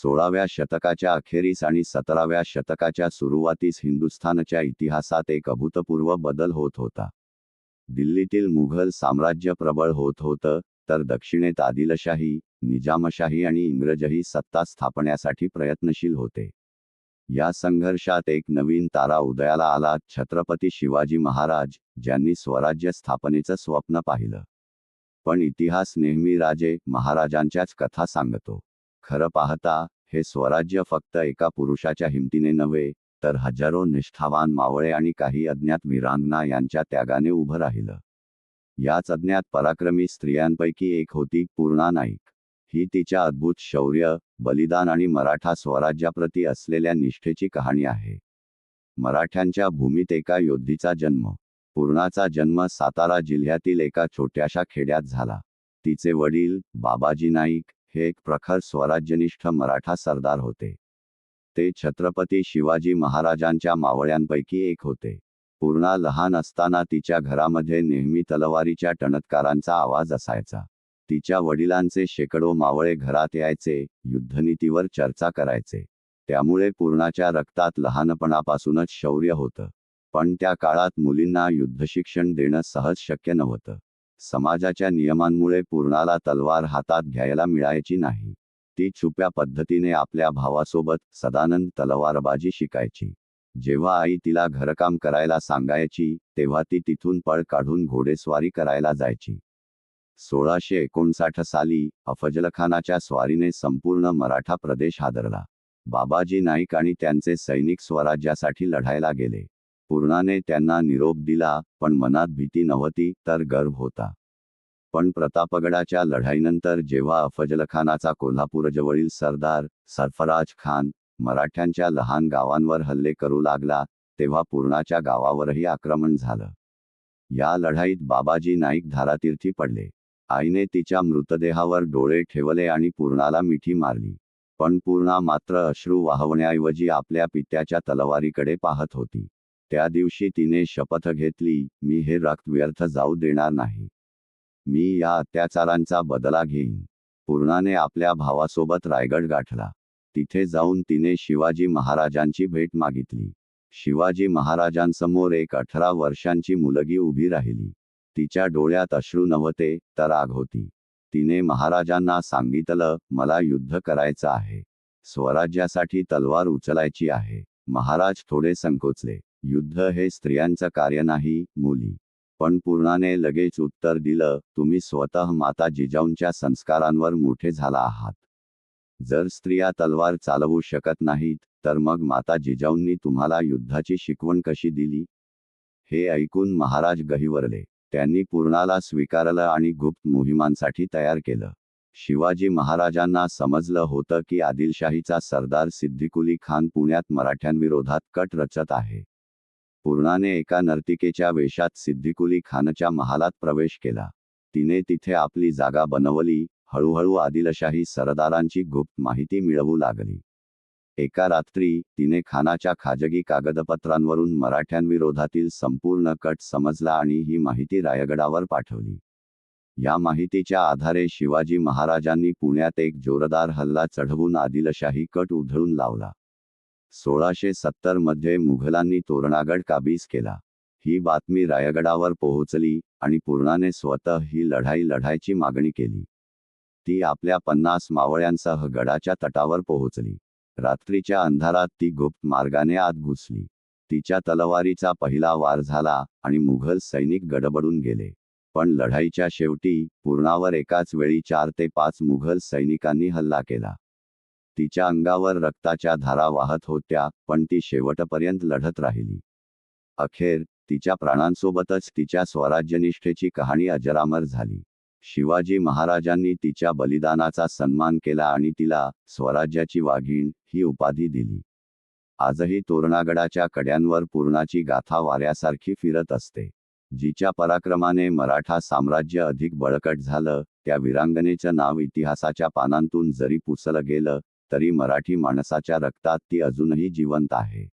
सोळाव्या शतकाच्या अखेरीस आणि सतराव्या शतकाच्या सुरुवातीस हिंदुस्थानच्या इतिहासात एक अभूतपूर्व बदल होत होता. दिल्लीतील मुघल साम्राज्य प्रबळ होत होतं तर दक्षिणेत आदिलशाही निजामशाही आणि इंग्रजही सत्ता स्थापण्यासाठी प्रयत्नशील होते. या संघर्षात एक नवीन तारा उदयाला आला छत्रपती शिवाजी महाराज ज्यांनी स्वराज्य स्थापनेचं स्वप्न पाहिलं. पण इतिहास नेहमी राजे महाराजांच्याच कथा सांगतो. खरं पाहता हे स्वराज्य फक्त एका पुरुषाच्या हिमतीने नव्हे तर हजारो निष्ठावान मावळे आणि काही अज्ञात वीरांगना यांच्या त्यागाने उभं राहिलं. याच अज्ञात पराक्रमी स्त्रियांपैकी एक होती पूर्णा नाईक. ही तिच्या अद्भुत शौर्य बलिदान आणि मराठा स्वराज्याप्रती असलेल्या निष्ठेची कहाणी आहे. मराठ्यांच्या भूमीत एका योद्धीचा जन्म. पूर्णाचा जन्म सातारा जिल्ह्यातील एका छोट्याशा खेड्यात झाला. तिचे वडील बाबाजी नाईक हे एक प्रखर स्वराज्यनिष्ठ मराठा सरदार होते. ते छत्रपती शिवाजी महाराजांच्या मावळ्यांपैकी एक होते. पूर्णा लहान असताना तिच्या घरामध्ये नेहमी तलवारीच्या टणत्कारांचा आवाज असायचा. तिच्या वडिलांचे शेकडो मावळे घरात यायचे युद्धनीतीवर चर्चा करायचे. त्यामुळे पूर्णाच्या रक्तात लहानपणापासूनच शौर्य होतं. पण त्या काळात मुलींना युद्धशिक्षण देणं सहज शक्य नव्हतं. समाजाच्या नियमांमुळे पूर्णाला तलवार हातात घ्यायला मिळायची नाही. ती छुप्या पद्धतीने आपल्या भावासोबत सदानंद तलवारबाजी शिकायची. जेव्हा आई तिला घरकाम करायला सांगायची तेव्हा ती तिथून पळ काढून घोडेस्वारी करायला जायची. सोळाशे एकोणसाठ साली अफजलखानाच्या स्वारीने संपूर्ण मराठा प्रदेश हादरला. बाबाजी नाईक आणि त्यांचे सैनिक स्वराज्यासाठी लढायला गेले. पूर्णाने त्यांना निरोप दिला पण मनात भीती नव्हती तर गर्व होता. पण प्रतापगडाच्या लढाईनंतर जेव्हा अफजलखानाचा कोल्हापूरजवळील सरदार सरफराज खान मराठ्यांच्या लहान गावांवर हल्ले करू लागला तेव्हा पूर्णाच्या गावावरही आक्रमण झालं. या लढाईत बाबाजी नाईक धारातीर्थी पडले. आईने तिच्या मृतदेहावर डोळे ठेवले आणि पूर्णाला मिठी मारली. पण पूर्णा मात्र अश्रू वाहवण्याऐवजी आपल्या पित्याच्या तलवारीकडे पाहत होती. त्या दिवशी तिने शपथ घेतली मी हे रक्त व्यर्थ जाऊ देणार नाही. मी या अत्याचारांचा बदला घेईन. पूर्णाने आपल्या भावासोबत रायगड गाठला. तिथे जाऊन तिने शिवाजी महाराजांची भेट मागितली. शिवाजी महाराजांसमोर एक अठरा वर्षांची मुलगी उभी राहिली. तिच्या डोळ्यात अश्रू नव्हते तर आग होती. तिने महाराजांना सांगितलं मला युद्ध करायचं आहे. स्वराज्यासाठी तलवार उचलायची आहे. महाराज थोडे संकोचले. युद्ध हे स्त्रियांचं कार्य नाही मुली. पण पूर्णाने लगेच उत्तर दिलं तुम्ही स्वतः माता जिजाऊंच्या संस्कारांवर मोठे झाला आहात. जर स्त्रिया तलवार चालवू शकत नाहीत तर मग माता जिजाऊंनी तुम्हाला युद्धाची शिकवण कशी दिली? हे ऐकून महाराज गहिवरले. त्यांनी पूर्णाला स्वीकारलं आणि गुप्त मोहिमांसाठी तयार केलं. शिवाजी महाराजांना समजलं होतं की आदिलशाहीचा सरदार सिद्धिकुली खान पुण्यात मराठ्यांविरोधात कट रचत आहे. पूर्णाने एका नर्तिकेच्या वेशात सिद्धिकुली खानच्या महालात प्रवेश केला. तिने तिथे आपली जागा बनवली हळूहळू आदिलशाही सरदारांची गुप्त माहिती मिळवू लागली. एका रात्री तिने खानाच्या खाजगी कागदपत्रांवरून मराठ्यांविरोधातील संपूर्ण कट समजला आणि ही माहिती रायगडावर पाठवली. या माहितीच्या आधारे शिवाजी महाराजांनी पुण्यात एक जोरदार हल्ला चढवून आदिलशाही कट उधळून लावला. सोळाशे सत्तरमध्ये मुघलांनी तोरणागड काबीज केला. ही बातमी रायगडावर पोहोचली आणि पूर्णाने स्वतः ही लढाई लढायची मागणी केली. ती आपल्या पन्नास मावळ्यांसह गडाच्या तटावर पोहोचली. रात्रीच्या अंधारात ती गुप्त मार्गाने आत घुसली. तिच्या तलवारीचा पहिला वार झाला आणि मुघल सैनिक गडबडून गेले. पण लढाईच्या शेवटी पूर्णावर एकाच वेळी चार ते पाच मुघल सैनिकांनी हल्ला केला. तिच्या अंगावर रक्ताच्या धारा वाहत होत्या पण ती शेवटपर्यंत लढत राहिली. अखेर तिच्या प्राणांसोबतच तिच्या स्वराज्यनिष्ठेची कहाणी अजरामर झाली. शिवाजी महाराजांनी तिच्या बलिदानाचा सन्मान केला आणि तिला स्वराज्याची वाघीण ही उपाधी दिली. आजही तोरणागडाच्या कड्यांवर पूर्णाची गाथा वाऱ्यासारखी फिरत असते. जिच्या पराक्रमाने मराठा साम्राज्य अधिक बळकट झालं त्या वीरांगनेचं नाव इतिहासाच्या पानांतून जरी पुसलं गेलं तरी मराठी माणसाच्या रक्तात ती अजूनही जिवंत आहे.